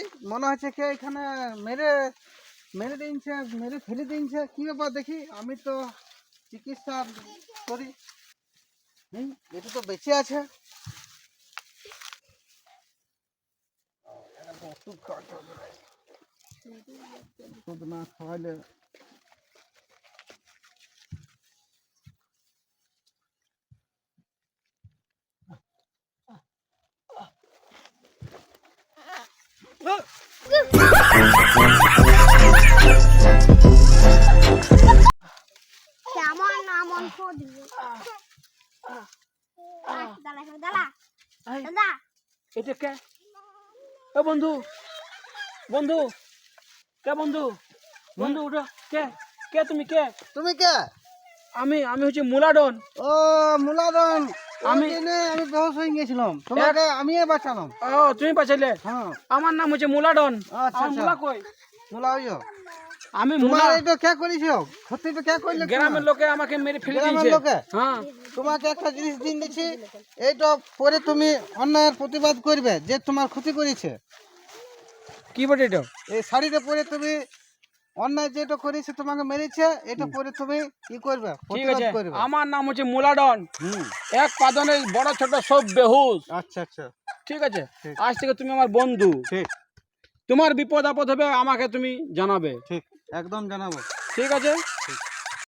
এই মনে হচ্ছে কে এখানে মেরে মেরে দিনছে মেরে ফেলে দিনছে কি ব্যাপার দেখি? আমি তো চিকিৎসা করি। এটা তো বেঁচে আছে। ওষুধ না খাওয়ালে কেমন এই, দাদা এটা কে? এ বন্ধু বন্ধু কে বন্ধু? বন্ধু উঠো। কে? কে তুমি কে? তুমি কে? আমি আমি হচ্ছে মুলাডন। ও মুলাদন আমি আমি- আমি বেহস হয়ে গেছিলাম তোমাকে আমি বাঁচালাম। ও তুমি পাঠাইলে হ্যাঁ। আমার নাম হচ্ছে মুলাডন। আচ্ছা, আচ্ছা। মুলা কই? মুলা হইও আমি মুলা এটা কে করেছ? তো কে করলে গ্রামের লোকে আমাকে মেরে ফেলে দিয়েছে। গ্রামের লোকে? হ্যাঁ। তোমাকে একটা জিনিস দিন দিচ্ছি এইটা পরে তুমি অন্যায়ের প্রতিবাদ করবে যে তোমার ক্ষতি করেছে। কি বটে এটা? এই শাড়িটা পরে তুমি অন্যায় যেটা করেছে তোমাকে মেরেছে এটা পরে তুমি কি করবে ঠিক আছে। করবে। আমার নাম হচ্ছে মুলাডন। এক পাদনে বড় ছোট সব বেহুশ। আচ্ছা আচ্ছা। ঠিক আছে? আজ থেকে তুমি আমার বন্ধু। ঠিক। তোমার বিপদ আপদ হবে আমাকে তুমি জানাবে। ঠিক। একদম জানাব। ঠিক আছে? ঠিক।